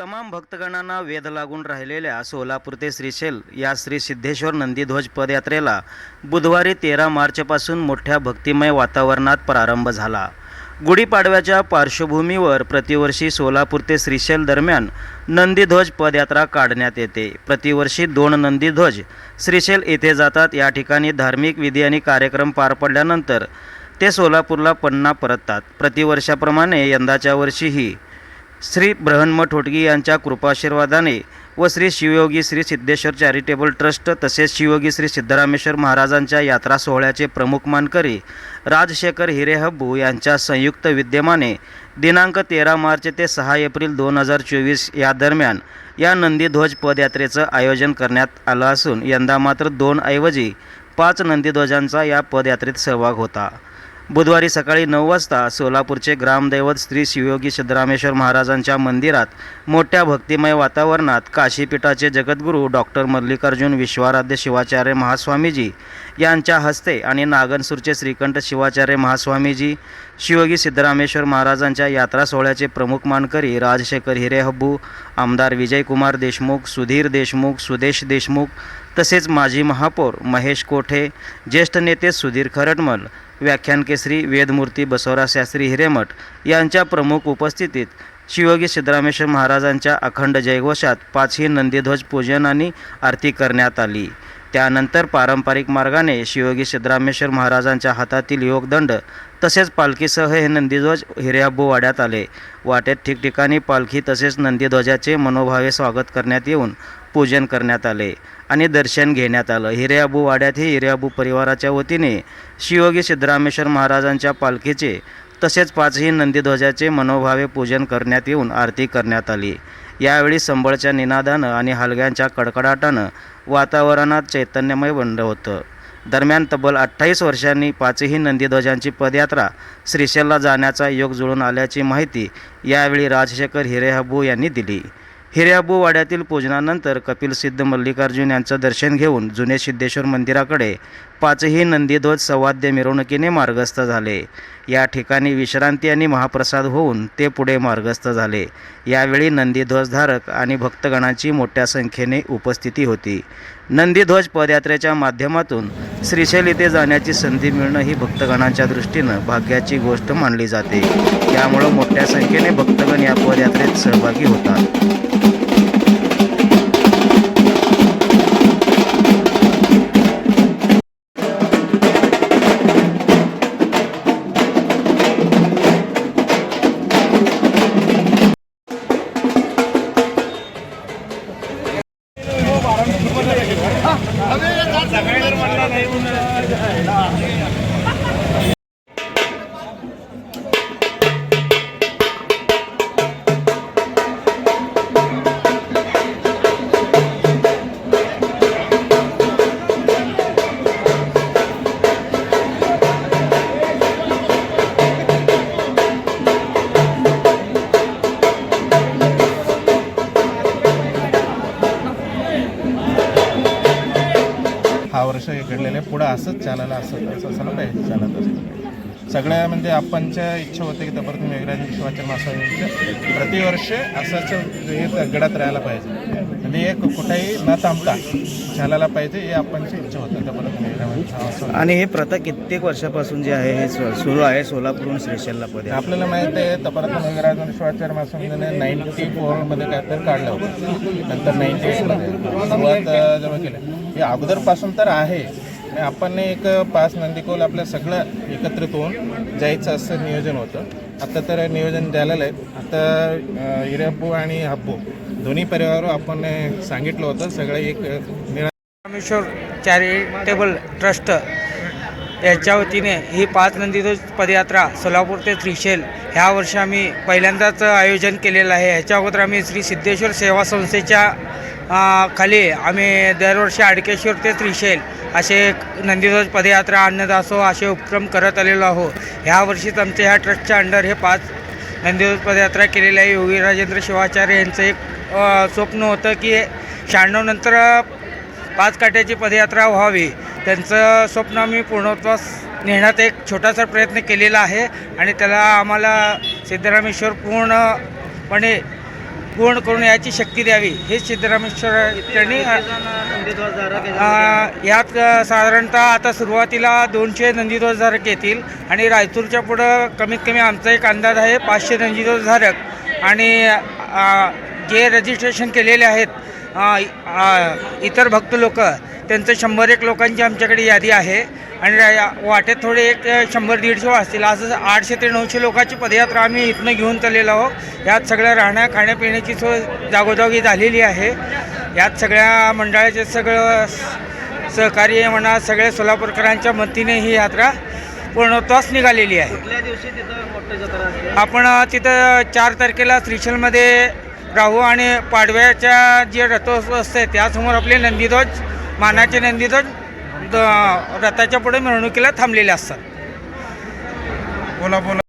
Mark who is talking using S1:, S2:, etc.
S1: तमाम भक्तगणांना वेध लागून राहिलेल्या सोलापूर ते श्रीशैल या श्री सिद्धेश्वर नंदीध्वज पदयात्रेला बुधवारी तेरा मार्चपासून मोठ्या भक्तिमय वातावरणात प्रारंभ झाला. गुढीपाडव्याच्या पार्श्वभूमीवर प्रतिवर्षी सोलापूर ते श्रीशैल दरम्यान नंदीध्वज पदयात्रा काढण्यात येते. प्रतिवर्षी दोन नंदीध्वज श्रीशैल येथे जातात. या ठिकाणी धार्मिक विधी आणि कार्यक्रम पार पडल्यानंतर ते सोलापूरला पन्ना परततात. प्रतिवर्षाप्रमाणे यंदाच्या वर्षीही श्री ब्रहन्म ठोटगी यांच्या कृपाशीर्वादाने व श्री शिवयोगी श्री सिद्धेश्वर चॅरिटेबल ट्रस्ट तसेच शिवयोगी श्री सिद्धरामेश्वर महाराजांच्या यात्रा सोहळ्याचे प्रमुख मानकरी राजशेखर हिरेहब्बू यांच्या संयुक्त विद्यमाने दिनांक तेरा मार्च ते सहा एप्रिल दोन हजार चोवीस या दरम्यान या नंदीध्वज पदयात्रेचं आयोजन करण्यात आलं असून यंदा मात्र दोन ऐवजी पाच नंदीध्वजांचा या पदयात्रेत सहभाग होता. बुधवारी सकाळी नऊ वाजता सोलापूरचे ग्रामदैवत श्री शिवयोगी सिद्धरामेश्वर महाराजांच्या मंदिरात मोठ्या भक्तिमय वातावरणात काशीपीठाचे जगद्गुरू डॉक्टर मल्लिकार्जुन विश्वाराध्य शिवाचार्य महास्वामीजी यांच्या हस्ते आणि नागनसूरचे श्रीकंठ शिवाचार्य महास्वामीजी शिवयोगी सिद्धरामेश्वर महाराजांच्या यात्रा सोहळ्याचे प्रमुख मानकरी राजशेखर हिरेहब्बू आमदार विजयकुमार देशमुख सुधीर देशमुख सुदेश देशमुख तसेच माजी महापौर महेश कोठे ज्येष्ठ नेते सुधीर खरटमल व्याख्यानकेसरी वेदमूर्ती बसवराज शास्त्री हिरेमठ यांच्या प्रमुख उपस्थितीत शिवयोगी सिद्धरामेश्वर महाराजांच्या अखंड जयघोषात पाचही नंदीध्वज पूजन आणि आरती करण्यात आली. त्यानंतर पारंपरिक मार्गाने शिवयोगी सिद्धरामेश्वर महाराजांच्या हातातील योगदंड तसेच पालखीसह हे नंदीध्वज हिर्याबू वाड्यात आले. वाटेत ठिकठिकाणी पालखी तसेच नंदीध्वजाचे मनोभावे स्वागत करण्यात येऊन पूजन करण्यात आले. आणि दर्शन घेण्यात आलं. हिरेआबू वाड्यात हे हिरेआबू परिवाराच्या वतीने शिवयोगी सिद्धरामेश्वर महाराजांच्या पालखीचे तसेच पाचही नंदीध्वजाचे मनोभावे पूजन करण्यात येऊन आरती करण्यात आली. यावेळी संबळच्या निनादानं आणि हलग्यांच्या कडकडाटानं वातावरणात चैतन्यमय बंड होतं. दरम्यान तब्बल अठ्ठावीस वर्षांनी पाचही नंदीध्वजांची पदयात्रा श्रीशैलला जाण्याचा योग जुळून आल्याची माहिती यावेळी राजशेखर हिरेहबू यांनी दिली. हिरेअबू वाड्यातील पूजनानंतर कपिल सिद्ध मल्लिकार्जुन यांचं दर्शन घेऊन जुने सिद्धेश्वर मंदिराकडे पाचही नंदीध्वज सवाद्य मिरवणुकीने मार्गस्थ झाले. या ठिकाणी विश्रांती आणि महाप्रसाद होऊन ते पुढे मार्गस्थ झाले. यावेळी नंदीध्वजधारक आणि भक्तगणांची मोठ्या संख्येने उपस्थिती होती. नंदीध्वज पदयात्रेच्या माध्यमातून श्रीशैल येथे जाण्याची संधी मिळणं ही भक्तगणांच्या दृष्टीनं भाग्याची गोष्ट मानली जाते. त्यामुळं मोठ्या संख्येने भक्तगण या पदयात्रेत सहभागी होतात.
S2: हे घडलेलं आहे पुढं असंच चालायला असं असं असायला पाहिजे चालत असं सगळ्या म्हणजे आपणच्या इच्छा होते की त्यापर्यंत मेघराज शिवाच्या मासाच्या प्रतिवर्ष असंच हे गडात राहायला पाहिजे. एक कुठेही न थांबता चालायला पाहिजे हे आपणची इच्छा होते. त्यापर्यंत
S1: आणि हे प्रथा कित्येक वर्षापासून जे आहे हे सुरू आहे सोलापूरहून श्रीशैलला पदयात्रा
S2: आपल्याला माहीत आहे तपर्यंत मेघराज शिवाचार्य मासामध्ये नाईन्टी फोरमध्ये काहीतरी काढलं होतं. नंतर नाईन्टी एटमध्ये सुरुवात जेव्हा केलं. हे अगोदरपासून तर आहे. आपण एक पाच नंदीकोल आपल्या सगळं एकत्रित होऊन जायचं असं नियोजन होतं. आता तर नियोजन झालेलं आहे. आता अं, आणि हब्बू दोन्ही परिवार आपण सांगितलं होतं. सगळं एक निरा
S3: रामेश्वर चॅरिटेबल ट्रस्ट याच्या वतीने ही पाच नंदीध्वज पदयात्रा सोलापूर ते त्रिशेल ह्या वर्षी आम्ही पहिल्यांदाच आयोजन केलेलं आहे. ह्याच्या अगोदर आम्ही श्री सिद्धेश्वर सेवा संस्थेच्या खाली आम्ही दरवर्षी आडकेश्वर ते त्रिशैल असे नंदीध्वज पदयात्रा अन्नदासो असे उपक्रम करत आलेलो आहो. ह्या वर्षीच आमच्या ह्या ट्रस्टच्या अंडर हे पाच नंदीध्वज पदयात्रा केलेली आहे. योगी राजेंद्र शिवाचार्य यांचं एक स्वप्न होतं की शहाण्णवनंतर पाच काट्याची पदयात्रा व्हावी. त्यांचं स्वप्न आम्ही पूर्णत्वास नेण्यात एक छोटासा प्रयत्न केलेला आहे आणि त्याला आम्हाला सिद्धरामेश्वर पूर्णपणे पूर्ण करून याची शक्ती द्यावी हे सिद्धरामेश्वर त्यांनी यात साधारणतः आता सुरुवातीला दोनशे नंदीध्वज धारक येतील आणि रायचूरच्या पुढं कमीत कमी आमचा एक अंदाज आहे पाचशे नंदीध्वज धारक आणि जे रजिस्ट्रेशन केलेले आहेत इतर भक्त लोक त्यांचं शंभर एक लोकांची आमच्याकडे यादी आहे. आणि वाटेत थोडे एक शंभर दीडशे असतील असं आठशे ते नऊशे लोकांची पदयात्रा आम्ही इथनं घेऊन चाललेलो आहोत. यात सगळं राहण्या खाण्यापिण्याची सोय जागोजागी झालेली आहे. यात सगळ्या मंडळाचे सगळं सहकार्य म्हणा सगळ्या सोलापूरकरांच्या मतीने ही यात्रा पूर्णत्वास निघालेली आहे. आपण तिथं चार तारखेला श्रीशैलमध्ये राहू आणि पाडव्याच्या जे रथोत्सव असते त्यासमोर आपले नंदीध्वज मानाचे नंदीध्वज द- रथाच्या पुढे मिरवणुकीला थांबलेले असतात.
S2: बोला बोला.